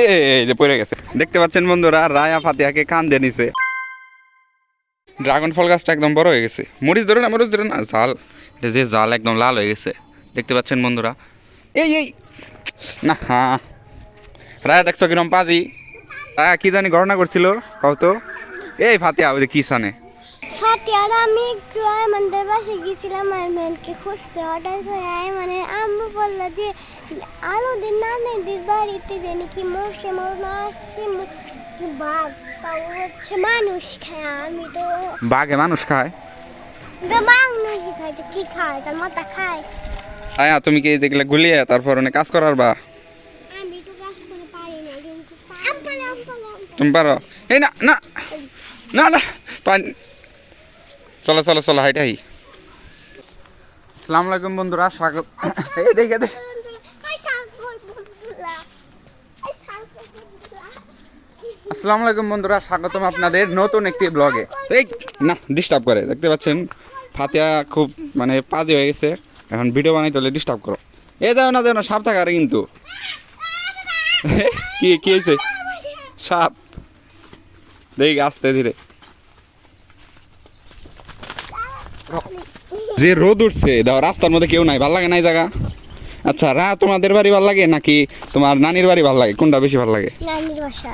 এই যে পড়ে গেছে। দেখতে পাচ্ছেন বন্ধুরা, রায়া ফাতিহাকে দিয়ে নিছে। ড্রাগন ফল গাছটা একদম বড় হয়ে গেছে। মরিচ ধরে না, মরিচ ধরে না জাল এটা যে জাল একদম লাল হয়ে গেছে। দেখতে পাচ্ছেন বন্ধুরা। এই এই। না হ্যাঁ রায়া, দেখছ কিরম পাজি? রায়া, কি জানি ঘটনা করছিল? কও তো? এই ফাতিহা, ওই যে কি সানে আর আমি একটু আমাদের বাসে গেছিলাম আইম্যানকে খুঁজতে। হঠাৎ করে মানে আম্মু বলল যে আলোদের নানাদের বাড়িতে যে নাকি মশে মনে আসছে বাঘ হচ্ছে মানুষ খায় আমি তো বাঘে মানুষ খায়? তো মানুষ খায় তো কি খায়? তার মাথা খায়। আয়া তুমি কি যেগুলা গুলিয়ে তারপর অনেক কাজ করার বা? তুমি পারো? এই না না। না না। চলো চলো চলো হাইটাই আসসালামু আলাইকুম বন্ধুরা স্বাগত এই দেখে দে আসসালামু আলাইকুম বন্ধুরা স্বাগতম আপনাদের নতুন একটি ব্লগে এই না ডিস্টার্ব করে দেখতে পাচ্ছেন? ফাতিয়া খুব মানে পাজি হয়ে গেছে। এখন ভিডিও বানাইতে হলে ডিস্টার্ব করো। এ দেও না দেও না সাপ থাকারে কিন্তু। কি কি হয়েছে? সাপ। দেখি আস্তে ধীরে। যে রোদ উঠছে দাও রাস্তার মধ্যে কেউ নাই ভালো লাগে না এই জায়গা? আচ্ছা রা তোমাদের বাড়ি ভালো লাগে নাকি তোমার নানির বাড়ি ভালো লাগে? কোনটা বেশি ভালো লাগে? নানির বাসা।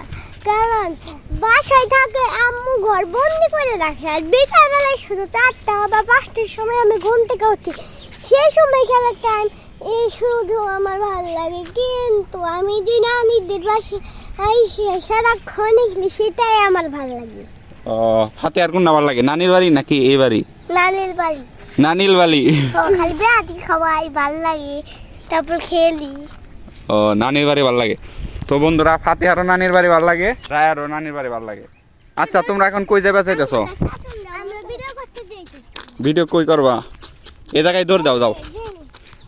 কারণ বাসায় থাকে আম্মু ঘর বন্দি করে রাখে আর বিকালবেলায় শুধু চারটা বা পাঁচটার সময় আমি ঘুম থেকে উঠি। সেই সময় খেলার টাইম এই শুধু আমার ভালো লাগে কিন্তু আমি যে নানিদের বাসায় আইসি সারাক্ষণ সেটাই আমার ভালো লাগে। ও ফাতে আর কোনটা ভালো লাগে? নানির বাড়ি নাকি এই বাড়ি? নানির বাড়ি। নানির বাড়ি? ও খালি বেড়াতে খাওয়াই ভালো লাগে। তারপর খেলি। ও নানির বাড়ি ভালো লাগে। তো বন্ধুরা ফাতে আরও নানির বাড়ি ভালো লাগে রায়ারও নানির বাড়ি ভালো লাগে। আচ্ছা তোমরা এখন কই যাবে চাইতেছো ভিডিও কই করবা? এ জায়গায় দৌড় দাও দাও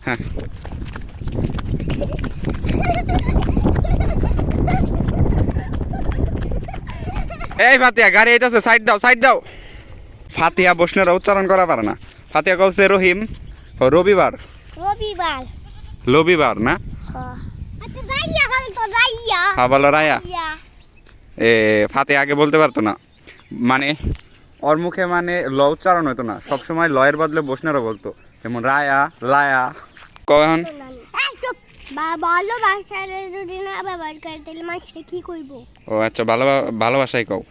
হ্যাঁ। এই ফাতিয়া গাড়ি এইটাছে সাইড দাও সাইড দাও। ফাতিয়া বৈষ্ণবরা উচ্চারণ করা পারে না। ফাতিয়া কৌছে রহিম ও রবিবার। রবিবার। না? আচ্ছা যাইয়া বল তো যাইয়া। হা বলো রায়া। এ ফাতে আগে বলতে পারতো না। মানে ওর মুখে মানে ল উচ্চারণ হতো না। সবসময় লয়ের বদলে বৈষ্ণবরা বলতো। যেমন রায়া লায়া। কখন বাসায় যদি না ব্যবহার করে তাহলে মানুষটা কি করব ও আচ্ছা ভালো ভালোবাসাই কও।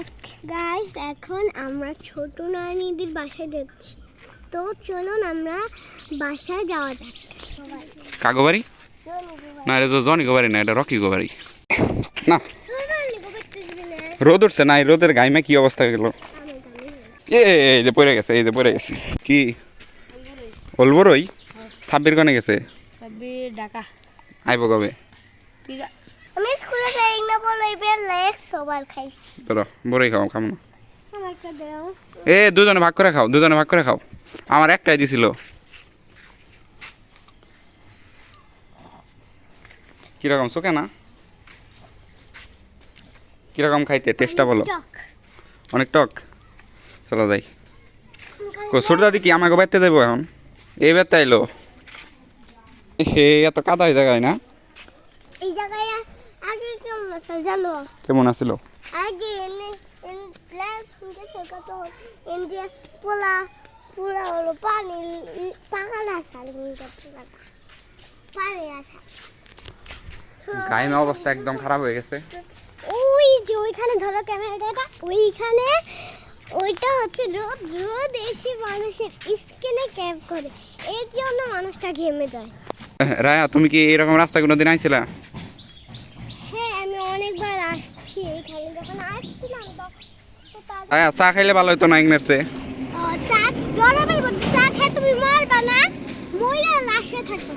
এক গাইস এখন আমরা ছোট নানিদের বাসায় যাচ্ছি। তো চলুন আমরা বাসায় যাওয়া যাক। কাগো বাড়ি? না এটা তো জনি বাড়ি না এটা রকি বাড়ি। না। রোদ উঠছে না এই রোদের গাইমে কি অবস্থা গেল? এ এই যে পড়ে গেছে এই যে পড়ে গেছে। কি? অলবরই? সাব্বির কনে গেছে? ঢাকা। আইব কবে? ঠিক আছে আমি স্কুলে যাই না বলে এবার লেখ সবার খাইছি। তোরা বড়ই খাও খাম না। এ দুজনে ভাগ করে খাও দুজনে ভাগ করে খাও। আমার একটাই দিছিল। কীরকম চোখে না? কীরকম খাইতে টেস্টটা বলো। অনেক টক। চলো যাই। কো ছোট দাদি কি আমাকে বেতে দেবো এখন? এই বেতে এলো হে এত কাদা হয়ে জায়গায় না? এই জায়গায় আগে কেমন আছে জানো? কেমন আসিল আগে এন প্লাস গেছে কত এনে পোলা পোলা হলো পানি টাকা না সাল কিন্তু পোলা। পানি আসা গাইমে অবস্থা একদম খারাপ হয়ে গেছে। ওই যে ওইখানে ধরো ক্যামেরাটা ওইখানে ওইটা হচ্ছে রোদ রোদ এসে মানুষের স্কিনে ক্যাপ করে। এর জন্য মানুষটা ঘেমে যায়। রায়া তুমি কি এরকম রাস্তা কোনো দিন আইছিলা? অনেকবার আসছি এখানে যখন আসছিলাম তখন তো রায়া চা খাইলে ভালো হতো না ও, চা গরমের মধ্যে চা খেয়ে তুমি মারবা না মইরা লাশে থাকো।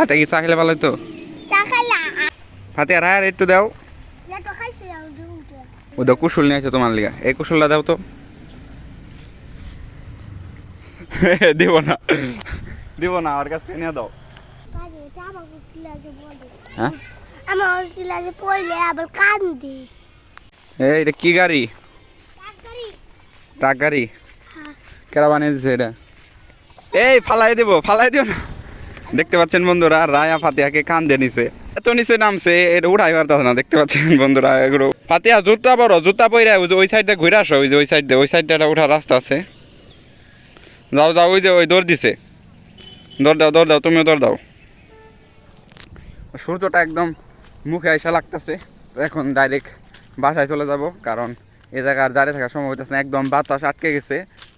আচ্ছা কি চা খেলে ভালো হতো চা খাইলা? ফাতে রায়ার একটু দাও। যেটা খাইছে আমি দুটো ও দাও কুশল নিয়ে আসো তোমার লিগা। এই কুশলটা দাও তো। দিব না। দিব না আমার কাছ থেকে নিয়ে দাও। হ্যাঁ? আমার ক্লাসে পড়লে আবার কান্দি। এই এটা কি গাড়ি? ট্রাক গাড়ি হ্যাঁ। কেরা এটা? এই ফালাই দিব ফালাই দিও না। দেখতে পাচ্ছেন বন্ধুরা রায়া ফাতিহাকে কান দিয়ে নিছে। এত নিচে নামছে এটা উঠাই পারতেছে না দেখতে পাচ্ছেন বন্ধুরা এগুলো। ফাতিহা জুতা বড় জুতা পরে ওই যে ওই সাইডে ঘুরে আসো ওই যে ওই সাইডে ওই সাইডে একটা উঠার রাস্তা আছে। যাও যাও ওই যে ওই দৌড় দিছে। দৌড় দাও দৌড় দাও তুমিও দৌড় দাও। সূর্যটা একদম মুখে আইসা লাগতেছে। এখন ডাইরেক্ট বাসায় চলে যাব, কারণ এ জায়গায় দাঁড়িয়ে থাকা সম্ভব হইতেছে না, একদম বাতাস আটকে গেছে।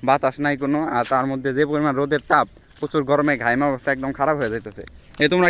বাতাস নাই কোনো, আর তার মধ্যে যে পরিমাণ রোদের তাপ, প্রচুর গরমে ঘাইমা অবস্থা একদম খারাপ হয়ে যাইতেছে। এ তোমরা